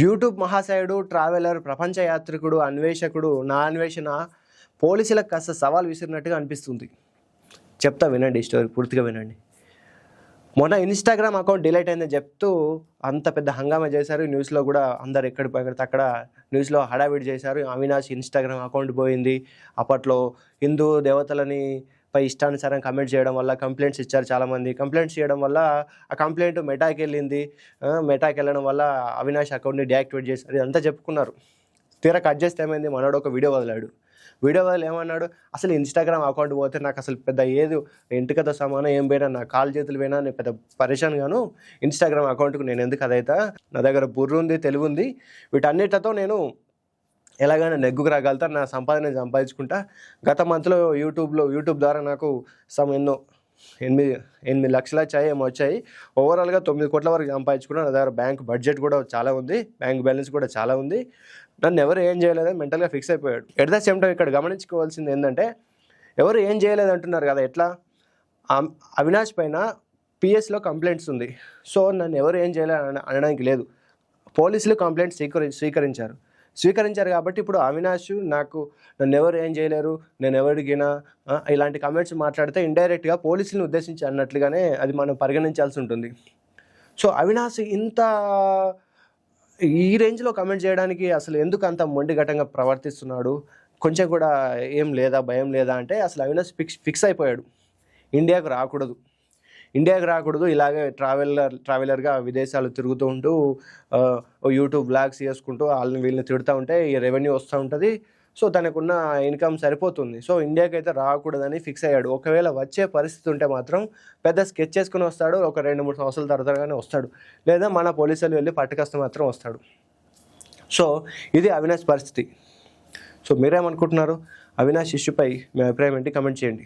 YouTube మహాశయుడు traveller ప్రపంచ యాత్రికుడు అన్వేషకుడు నా అన్వేషణ పోలీసులకు కాస్త సవాల్ విసిరినట్టుగా అనిపిస్తుంది. చెప్తా వినండి స్టోరీ పూర్తిగా వినండి. మొన్న ఇన్స్టాగ్రామ్ అకౌంట్ డిలీట్ అయిందని చెప్తూ అంత పెద్ద హంగామా చేశారు. న్యూస్లో కూడా అందరు ఎక్కడ పడితే అక్కడ న్యూస్లో హడావిడి చేశారు. అవినాష్ ఇన్స్టాగ్రామ్ అకౌంట్ పోయింది. అప్పట్లో హిందూ దేవతలని పై ఇష్టానుసారం కమెంట్ చేయడం వల్ల కంప్లైంట్స్ ఇచ్చారు చాలామంది. కంప్లైంట్స్ చేయడం వల్ల ఆ కంప్లైంట్ మెటాకి వెళ్ళింది. మెటాకి వెళ్ళడం వల్ల అవినాష్ అకౌంట్ని డియాక్టివేట్ చేశారు. ఇదంతా చెప్పుకున్నారు. తీరా కట్ చేస్తే ఏమైంది? మనోడు ఒక వీడియో వదిలాడు. వీడియో వదిలి ఏమన్నాడు? అసలు ఇన్స్టాగ్రామ్ అకౌంట్ పోతే నాకు అసలు పెద్ద ఏది ఇంటికతో సమానం ఏం పోయినా నా కాలు చేతులు పోయినా నేను పెద్ద పరేషాన్ గాను ఇన్స్టాగ్రామ్ అకౌంట్కు నేను ఎందుకు అదైతా? నా దగ్గర బుర్ర ఉంది తెలివి ఉంది వీటన్నిటితో నేను ఎలాగైనా నెగ్గుకు రాగలుగుతా నా సంపాదన సంపాదించుకుంటా. గత మంత్లో యూట్యూబ్లో యూట్యూబ్ ద్వారా నాకు సమ్ ఎన్నో ఎనిమిది ఎనిమిది లక్షల వచ్చాయి ఏమో వచ్చాయి. ఓవరాల్గా తొమ్మిది కోట్ల వరకు సంపాదించుకున్నా. నా దగ్గర బ్యాంక్ బడ్జెట్ కూడా చాలా ఉంది. బ్యాంక్ బ్యాలెన్స్ కూడా చాలా ఉంది. నన్ను ఎవరు ఏం చేయలేదని మెంటల్గా ఫిక్స్ అయిపోయాడు. ఎట్ ద సేమ్ టైం ఇక్కడ గమనించుకోవాల్సింది ఏంటంటే ఎవరు ఏం చేయలేదు అంటున్నారు కదా ఎట్లా? అమ్- అవినాష్ పైన పిఎస్లో కంప్లైంట్స్ ఉంది. సో నన్ను ఎవరు ఏం చేయలేదు అనడానికి లేదు. పోలీసులు కంప్లైంట్ స్వీకరి స్వీకరించారు. స్వీకరించారు కాబట్టి ఇప్పుడు అవినాష్ నాకు నన్ను ఎవరు ఏం చేయలేరు నేను ఎవరిగినా ఇలాంటి కమెంట్స్ మాట్లాడితే ఇండైరెక్ట్గా పోలీసులను ఉద్దేశించి అన్నట్లుగానే అది మనం పరిగణించాల్సి ఉంటుంది. సో అవినాష్ ఇంత ఈ రేంజ్లో కమెంట్ చేయడానికి అసలు ఎందుకు అంత మొండిఘటంగా ప్రవర్తిస్తున్నాడు? కొంచెం కూడా ఏం లేదా భయం లేదా అంటే అసలు అవినాష్ ఫిక్స్ ఫిక్స్ అయిపోయాడు. ఇండియాకు రాకూడదు. ఇండియాకి రాకూడదు. ఇలాగే ట్రావెలర్ ట్రావెలర్గా విదేశాలు తిరుగుతూ ఉంటూ ఓ యూట్యూబ్ బ్లాగ్స్ చేసుకుంటూ వాళ్ళని వీళ్ళని తిడుతూ ఉంటే ఈ రెవెన్యూ వస్తూ ఉంటుంది. సో తనకున్న ఇన్కమ్ సరిపోతుంది. సో ఇండియాకి అయితే రాకూడదని ఫిక్స్ అయ్యాడు. ఒకవేళ వచ్చే పరిస్థితి ఉంటే మాత్రం పెద్ద స్కెచ్ చేసుకుని వస్తాడు. ఒక రెండు మూడు సంవత్సరాల తర్వాతగానే వస్తాడు. లేదా మన పోలీసులు వెళ్ళి పట్టుకొస్తే మాత్రం వస్తాడు. సో ఇది అవినాష్ పరిస్థితి. సో మీరేమనుకుంటున్నారు? అవినాష్ ఇష్యూపై మీ అభిప్రాయం ఏంటి? కమెంట్ చేయండి.